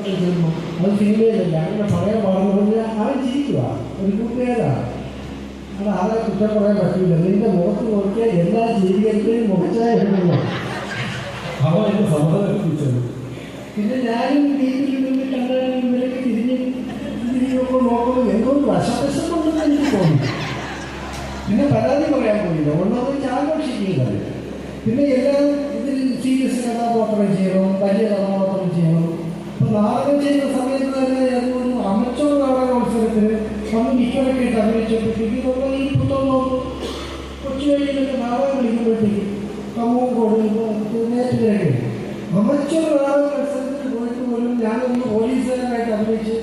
അത് സിനിമയിലല്ല അങ്ങനെ പഴയ പാടുന്നത് അവൻ ജീവിക്കുക ഒരു കൂട്ടുകാരാണ്. അത് ആരെ കുറ്റം പറയാൻ പറ്റില്ല നിന്റെ മുഖത്ത് നോക്കിയാൽ എല്ലാ ജീവിതത്തിലും മുഖച്ചായ ഇടുന്നു അവൻ എന്നെ സമാധാനിപ്പിച്ചത് പിന്നെ ഞാനും വീട്ടിൽ നിന്ന് കണ്ടാലും ഇവരൊക്കെ തിരിഞ്ഞ് തിരിഞ്ഞൊക്കെ നോക്കുമ്പോൾ എന്തോ വശവശമുണ്ടെന്ന് എനിക്ക് തോന്നി. പിന്നെ പരാതി പറയാൻ പോയില്ല. ഒന്നാമത് ആഘോഷിക്കുന്നത്. പിന്നെ എല്ലാം ഇതിൽ സീരിയസ് കഥാപാത്രം ചെയ്യണം വലിയ കഥാപാത്രം ചെയ്യണം. നാടകം ചെയ്യുന്ന സമയത്ത് തന്നെ ഒരു അമച്ചോർ നാടകോത്സവത്തിന് വന്ന് മിക്കവരൊക്കെ ഇട്ട് അഭിനയിച്ചപ്പോഴത്തേക്ക് നമ്മൾ ഈ പുസ്തകം കൊച്ചു കഴിഞ്ഞിട്ട് നാടകം കളിക്കുമ്പോഴത്തേക്ക് കമ്മവും കൊടുക്കുമ്പോൾ നേരിട്ട് അമച്ചോർ നാടക മത്സരത്തിന് പോയിട്ട് പോലും ഞാനൊന്ന് പോലീസുകാരനായിട്ട് അഭിനയിച്ച്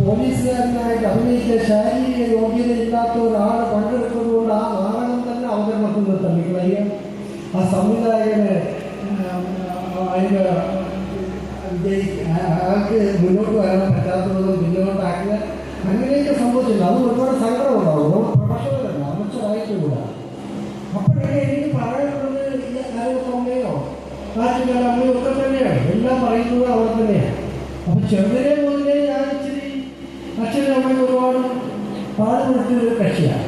പോലീസുകാരനായിട്ട് അഭിനയിച്ച ശാരീരിക യോഗ്യത ഇല്ലാത്ത ഒരാളെ പങ്കെടുക്കുന്നതുകൊണ്ട് ആ നാടകം തന്നെ അവതരണത്തിൽ തള്ളിക്കളയുക ആ സംവിധായകന് അതിന്റെ വിജയി അയാൾക്ക് മുന്നോട്ട് വരാൻ പറ്റാത്തതും പിന്നോട്ടാക്കുക. അങ്ങനെയൊക്കെ സംഭവിച്ചില്ല അത് ഒരുപാട് സങ്കടം ഉണ്ടാവും പ്രൊഫഷണലല്ല അമച്ചറായിട്ടുകൂടാ അപ്പോഴൊക്കെ എനിക്ക് പറയാനുള്ളത് ആരോഗ്യമയോ ആറ്റുകാല അമ്മയോ ഒക്കെ തന്നെയാണ്. എല്ലാം പറയുന്നത് അവർ തന്നെയാണ്. അപ്പൊ ചെറുതിനെ മുതലേ ഞാൻ ഇച്ചിരി അച്ഛനും അമ്മയും ഒരുപാട് പാടുപെടുത്തിയ ഒരു കക്ഷിയാണ്.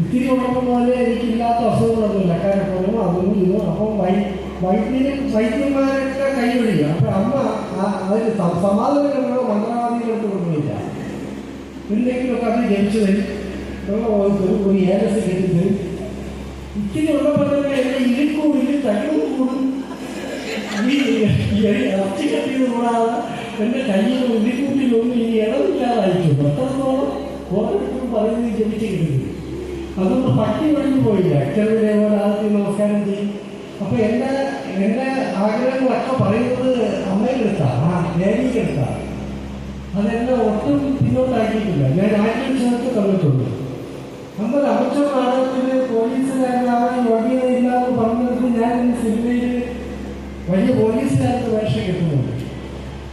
ഇത്തിരി ഉള്ളപ്പോൾ മുതലേ എനിക്കില്ലാത്ത അസുഖങ്ങളൊന്നുമില്ല. കാരണം അതൊന്നും ഇതും അപ്പം വൈ വൈദ്യനും വൈദ്യന്മാരൊക്കെ കൈയൊഴിയുക അപ്പൊ അമ്മ അതിന് സ- സമാധാനങ്ങളോ മന്ത്രവാദികളൊക്കെ കൊണ്ടുപോയില്ല. ഇല്ലെങ്കിലൊക്കെ അത് ജനിച്ചു തരും ഒരു ഏലസ് കെട്ടി തരും ഇത്തിരി ഉള്ളപ്പോൾ തന്നെ എന്നെ ഇരിക്കും ഇരി തകർന്നു കൂടും. ഈ ഇറച്ചി കത്തിയത് കൂടാതെ എന്റെ കയ്യിൽ ഉള്ളിക്കൂട്ടിലൊന്നും ഇനി ഇടമില്ലാതായിരിക്കും എത്രത്തോളം ഓരോരുത്തരും പറയുന്നത് ജനിച്ചു കിട്ടുന്നു അതുകൊണ്ട് പട്ടി വഴിഞ്ഞു പോയില്ല. അച്ഛനെ പോലെ ആദ്യം നമസ്കാരം ചെയ്യും. അപ്പൊ എന്റെ എന്റെ ആഗ്രഹങ്ങളൊക്കെ പറയുന്നത് അമ്മയുടെ അടുത്താണ് ആ അതെന്നെ ഒട്ടും പിന്നോട്ടാക്കിയിട്ടില്ല. ഞാൻ ആദ്യം ചേർത്ത് തന്നിട്ടുണ്ട്. അന്ന് അമച്ചർ നാടകത്തിന് പോലീസുകാരനാണ് എന്ന് പറഞ്ഞിട്ട് ഞാൻ സിനിമയിൽ വലിയ പോലീസുകാർക്ക് വേഷം കിട്ടുന്നുണ്ട്.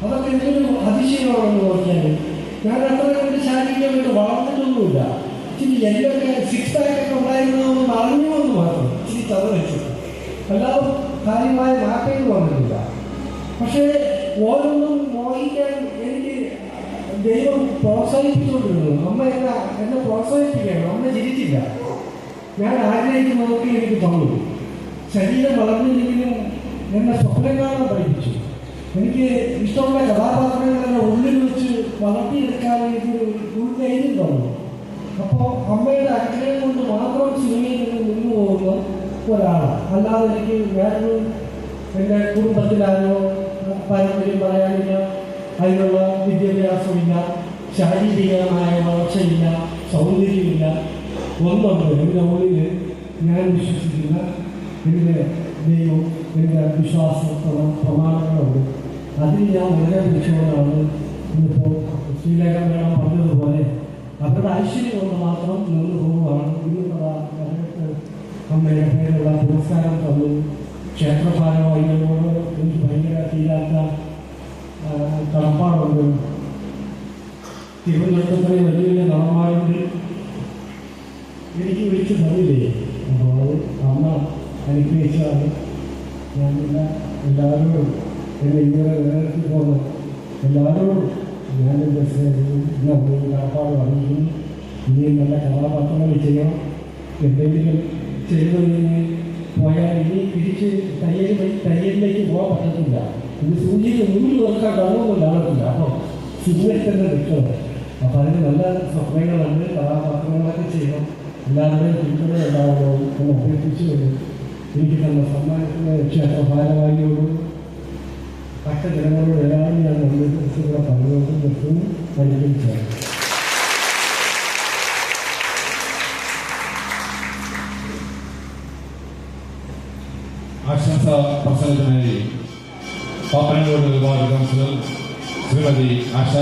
അതൊക്കെ എന്തൊരു അതിശയമാണെന്ന് പറഞ്ഞാൽ ഞാൻ അത്ര കണ്ട് ശാരീരികമായിട്ട് വളർന്നിട്ടൊന്നുമില്ല. ഇച്ചിരി എല്ലൊക്കെ സിക്സ് പാക്കൊക്കെ ഉണ്ടായിരുന്നതെന്ന് അറിഞ്ഞു എന്ന് മാത്രം. ഇച്ചിരി തവ അല്ലാതെ കാര്യമായ മാറ്റങ്ങൾ വന്നിട്ടില്ല. പക്ഷേ ഓരോന്നും മോഹിക്കാൻ എനിക്ക് ദൈവം പ്രോത്സാഹിപ്പിച്ചുകൊണ്ടിരുന്നു. അമ്മ എന്നെ എന്നെ പ്രോത്സാഹിപ്പിക്കുകയാണ്. അമ്മ ചിരിച്ചില്ല ഞാൻ ആഗ്രഹിക്കുന്നതൊക്കെ എനിക്ക് തന്നു. ശരീരം വളർന്നില്ലെങ്കിലും എന്നെ സ്വപ്നം കാണാൻ പഠിപ്പിച്ചു. എനിക്ക് ഇഷ്ടമുള്ള കഥാപാത്രങ്ങളെല്ലാം ഉള്ളിൽ വെച്ച് വളർത്തിയെടുക്കാൻ എനിക്ക് ഉൾക്കൈര്യം തന്നു. അപ്പോൾ അമ്മയുടെ അനുഗ്രഹം കൊണ്ട് മാത്രം സിനിമയിൽ ഒരാളാണ്. അല്ലാതെ എനിക്ക് വേറൊരു എന്റെ കുടുംബത്തിലാരോ പാരമ്പര്യം പറയാനില്ല. അതിനുള്ള വിദ്യാഭ്യാസമില്ല ശാരീരികമായ വളർച്ചയില്ല സൗന്ദര്യമില്ല. ഒന്നുണ്ട് എന്റെ ഉള്ളിൽ ഞാൻ വിശ്വസിക്കുന്ന എന്റെ ദൈവം എന്റെ വിശ്വാസത്തോളം പ്രമാണങ്ങളുണ്ട്. അതിൽ ഞാൻ വളരെ വിളിച്ചുകൊണ്ടാണ് ഇന്നിപ്പോൾ ശ്രീലേഖ വേണം പറഞ്ഞതുപോലെ. അവരുടെ ഐശ്വര്യം കൊണ്ട് മാത്രം നിന്ന് പോവുകയാണ് ഞങ്ങൾക്ക് അമ്മയുടെ പുരസ്കാരം തന്നു. ക്ഷേത്രഭാരവാഹികളോട് എനിക്ക് ഭയങ്കര തീരാത്ത കടപ്പാടുണ്ട്. തിരുവനന്തപുരത്തിലെ വലിയ വലിയ നടന്മാരുണ്ട് എനിക്ക് വിളിച്ച് തന്നില്ലേ അപ്പോൾ അമ്മ അനുഗ്രഹിച്ചാണ് ഞാൻ പിന്നെ എല്ലാവരോടും എന്നെ ഇങ്ങനെ നിലനിർത്തി പോകുന്നു എല്ലാവരോടും ഞാൻ എന്റെ സ്നേഹം കടപ്പാട് അറിയിക്കുന്നു. ഇനിയും നല്ല കഥാപാത്രങ്ങൾ ചെയ്യണം. എന്തെങ്കിലും കഴിഞ്ഞ് പോയാൽ ഇനി തിരിച്ച് തയ്യൽ തയ്യലിലേക്ക് പോകാൻ പറ്റത്തില്ല. ഇത് സൂചിയിൽ നൂൽ നോക്കാൻ കാണുമെന്ന് കാണത്തില്ല അപ്പം സിനിമയിൽ തന്നെ നിൽക്കുന്നത്. അപ്പം അതിന് നല്ല സ്വപ്നങ്ങളുണ്ട് കഥാപാത്രങ്ങളൊക്കെ ചെയ്യണം എല്ലാവരുടെയും പിന്തുണ ഉണ്ടാവണം എന്ന് അഭ്യർത്ഥിച്ചുകൊണ്ട് എനിക്ക് തന്നെ സമ്മാനത്തിന് ക്ഷേത്ര ഭാരവാഹിയോടും മറ്റ ജനങ്ങളോട് എല്ലാവരും ആശംസ പ്രസംഗത്തിനായി പാപ്പനോട് വിഭാഗ കൗൺസിലർ ശ്രീമതി ആശാ